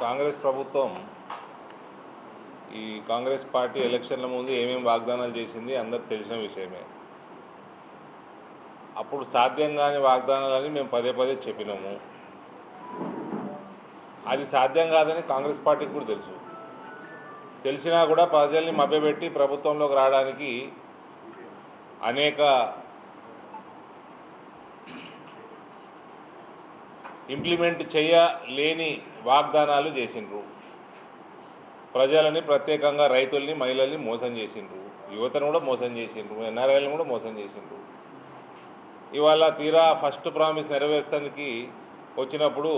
కాంగ్రెస్ ప్రభుత్వం ఈ కాంగ్రెస్ పార్టీ ఎలక్షన్ల ముందు ఏమేమి వాగ్దానాలు చేసింది అందరికి తెలిసిన విషయమే. అప్పుడు సాధ్యం కాని వాగ్దానాలని మేము పదే పదే చెప్పినాము. అది సాధ్యం కాదని కాంగ్రెస్ పార్టీకి కూడా తెలుసు. తెలిసినా కూడా ప్రజల్ని మభ్యపెట్టి ప్రభుత్వంలోకి రావడానికి అనేక ఇంప్లిమెంట్ చేయలేని వాగ్దానాలు చేసిండ్రు. ప్రజలని ప్రత్యేకంగా రైతుల్ని మహిళల్ని మోసం చేసిండ్రు. యువతను కూడా మోసం చేసిండ్రు. ఎన్ఆర్ఐలను కూడా మోసం చేసిండ్రు. ఇవాళ తీరా ఫస్ట్ ప్రామిస్ నెరవేర్చడానికి వచ్చినప్పుడు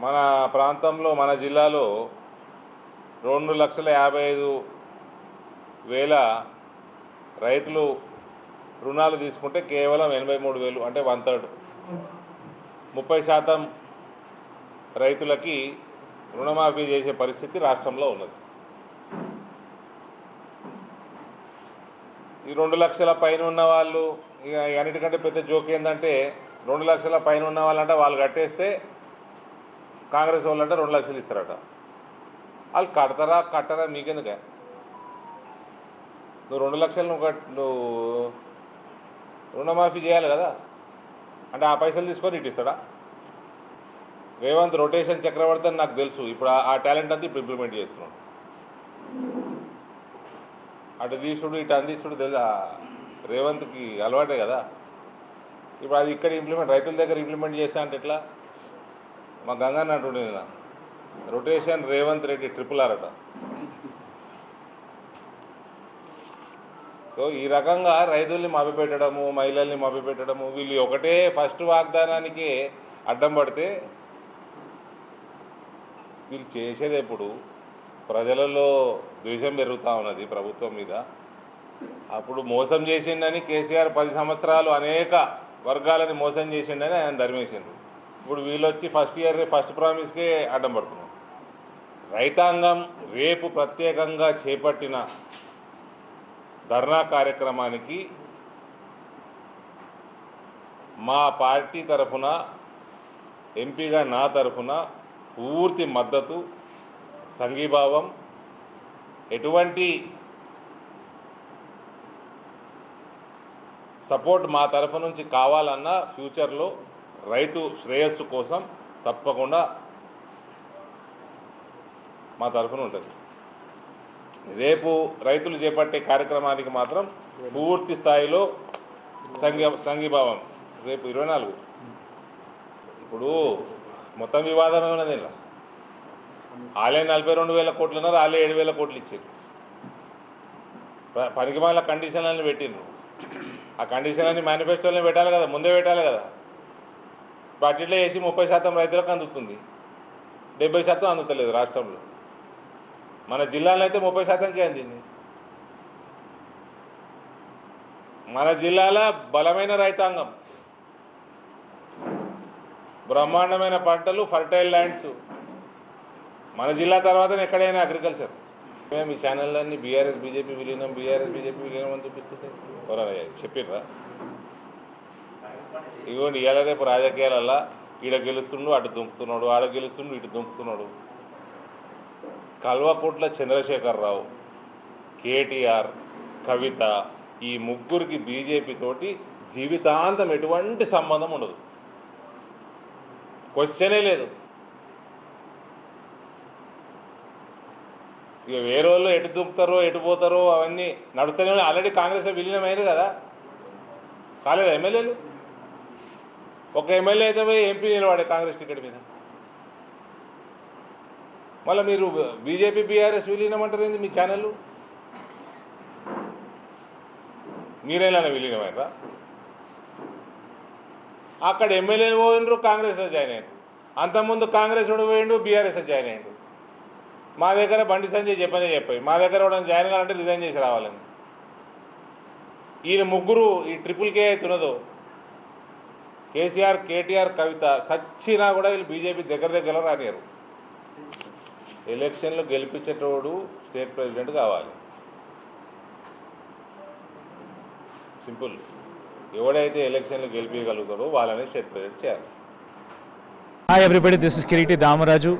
మన ప్రాంతంలో మన జిల్లాలో రెండు లక్షల యాభై ఐదు వేల రైతులు రుణాలు తీసుకుంటే కేవలం ఎనభై మూడు వేలు అంటే వన్ థర్డ్. ముప్పై శాతం రైతులకి రుణమాఫీ చేసే పరిస్థితి రాష్ట్రంలో ఉన్నది. ఈ రెండు లక్షల పైన ఉన్న వాళ్ళు ఇక అన్నిటికంటే పెద్ద జోక్ ఏంటంటే రెండు లక్షల పైన ఉన్న వాళ్ళంటే వాళ్ళు కట్టేస్తే కాంగ్రెస్ వాళ్ళంటే రెండు లక్షలు ఇస్తారట. వాళ్ళు కడతారా కట్టరా మీకెందుక? నువ్వు రెండు లక్షలు నువ్వు నువ్వు రుణమాఫీ చేయాలి కదా. అంటే ఆ పైసలు తీసుకొని ఇటు ఇస్తాడా? రేవంత్ రొటేషన్ చక్రవర్తి అని నాకు తెలుసు. ఇప్పుడు ఆ- టాలెంట్ అంతా ఇప్పుడు ఇంప్లిమెంట్ చేస్తున్నాడు. అటు తీసుడు ఇటు అందించుడు తెలుసా? రేవంత్కి అలవాటే కదా. ఇప్పుడు అది ఇక్కడ ఇంప్లిమెంట్ రైతుల దగ్గర ఇంప్లిమెంట్ చేస్తా అంటే ఎట్లా? మా గంగన్న అంటుండే rotation Revanth Reddy triple R అట. సో ఈ రకంగా రైతుల్ని మభ్యపెట్టడము మహిళల్ని మభ్యపెట్టడము వీళ్ళు ఒకటే ఫస్ట్ వాగ్దానానికి అడ్డం పడితే వీళ్ళు చేసేది ఎప్పుడు? ప్రజలలో ద్వేషం పెరుగుతూ ఉన్నది ప్రభుత్వం మీద. అప్పుడు మోసం చేసిండని కేసీఆర్ పది సంవత్సరాలు అనేక వర్గాలని మోసం చేసిండని ఆయన ధర్మేసిండ్రు. ఇప్పుడు వీళ్ళు వచ్చి ఫస్ట్ ఇయర్ ఫస్ట్ ప్రామిస్కే అడ్డం పడుతున్నారు. రైతాంగం రేపు ప్రత్యేకంగా చేపట్టిన ధర్నా కార్యక్రమానికి మా పార్టీ తరఫున ఎంపీగా నా తరఫున పూర్తి మద్దతు సంఘీభావం ఎటువంటి సపోర్ట్ మా తరఫు నుంచి కావాలన్నా ఫ్యూచర్లో రైతు శ్రేయస్సు కోసం తప్పకుండా మా తరఫున ఉంటుంది. రేపు రైతులు చేపట్టే కార్యక్రమానికి మాత్రం పూర్తి స్థాయిలో సంఘ సంఘీభావం. రేపు ఇరవై నాలుగు. ఇప్పుడు మొత్తం వివాదమే ఉన్నది ఇలా ఆలే నలభై రెండు వేల కోట్లు ఉన్నారు ఆలే ఏడు వేల కోట్లు ఇచ్చారు. పనికి మాల కండిషన్లను పెట్టిండ్రు. ఆ కండిషన్లన్నీ మేనిఫెస్టోలో పెట్టాలి కదా ముందే పెట్టాలి కదా. బడ్జెట్లో వేసి ముప్పై శాతం రైతులకు అందుతుంది. డెబ్బై శాతం అందుతలేదు రాష్ట్రంలో. మన జిల్లాలో అయితే ముప్పై శాతంకే అందింది మన జిల్లాలో బలమైన రైతాంగం. బ్రహ్మాండమైన పంటలు ఫర్టైల్ ల్యాండ్స్. మన జిల్లా తర్వాత ఎక్కడైనా అగ్రికల్చర్. మేము ఈ ఛానళ్ళన్నీ బీఆర్ఎస్ బీజేపీ విలీనం బీఆర్ఎస్ బీజేపీ విలీనం అని చూపిస్తుంది ఎవరన్నా చెప్పిర్రా? ఇగోండి ఇవాళ రేపు రాజకీయాలల్లా ఈడ గెలుస్తుండు అటు దుంకుతున్నాడు ఆడ గెలుస్తుండు ఇటు దుంకుతున్నాడు. కల్వకుంట్ల చంద్రశేఖరరావు కేటీఆర్ కవిత ఈ ముగ్గురికి బీజేపీతోటి జీవితాంతం ఎటువంటి సంబంధం ఉండదు. క్వశ్చనే లేదు. ఇక వేరే వాళ్ళు ఎటు దుంపుతారో ఎటు పోతారో అవన్నీ నడుస్తూనే ఆల్రెడీ కాంగ్రెస్ విలీనమైనది కదా. కాలేదు ఎమ్మెల్యేలు? ఒక ఎమ్మెల్యే అయితే పోయి ఎంపీ నిలబడే కాంగ్రెస్ టికెట్ మీద. మళ్ళీ మీరు బీజేపీ బీఆర్ఎస్ విలీనం అంటారు ఏంది మీ ఛానల్ మీరేనా విలీనమైనరా అక్కడ ఎమ్మెల్యేలు పోయినరు కాంగ్రెస్లో జాయిన్ అయ్యారు అంతకుముందు కాంగ్రెస్ వాడు పోయిండు బీఆర్ఎస్లో జాయిన్ అయ్యాడు మా దగ్గర బండి సంజయ్ చెప్పనే చెప్పాయి మా దగ్గర కూడా జాయిన్ కావాలంటే రిజైన్ చేసి రావాలని. ఈయన ముగ్గురు ఈ ట్రిపుల్ కే అవుతున్నదో కేసీఆర్ కేటీఆర్ కవిత సచ్చినా కూడా వీళ్ళు బీజేపీ దగ్గర దగ్గర రానియరు. ఎలక్షన్లు గెలిపించేటోడు స్టేట్ ప్రెసిడెంట్ కావాలి. సింపుల్. ఎవడైతే ఎలక్షన్లు గెలిపించగలుగుతారో వాళ్ళని స్టేట్ ప్రెసిడెంట్ చేయాలి. Hi everybody this is Kireeti Damaraju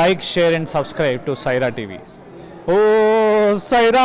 like share and subscribe to Saira TV oh Sye Raa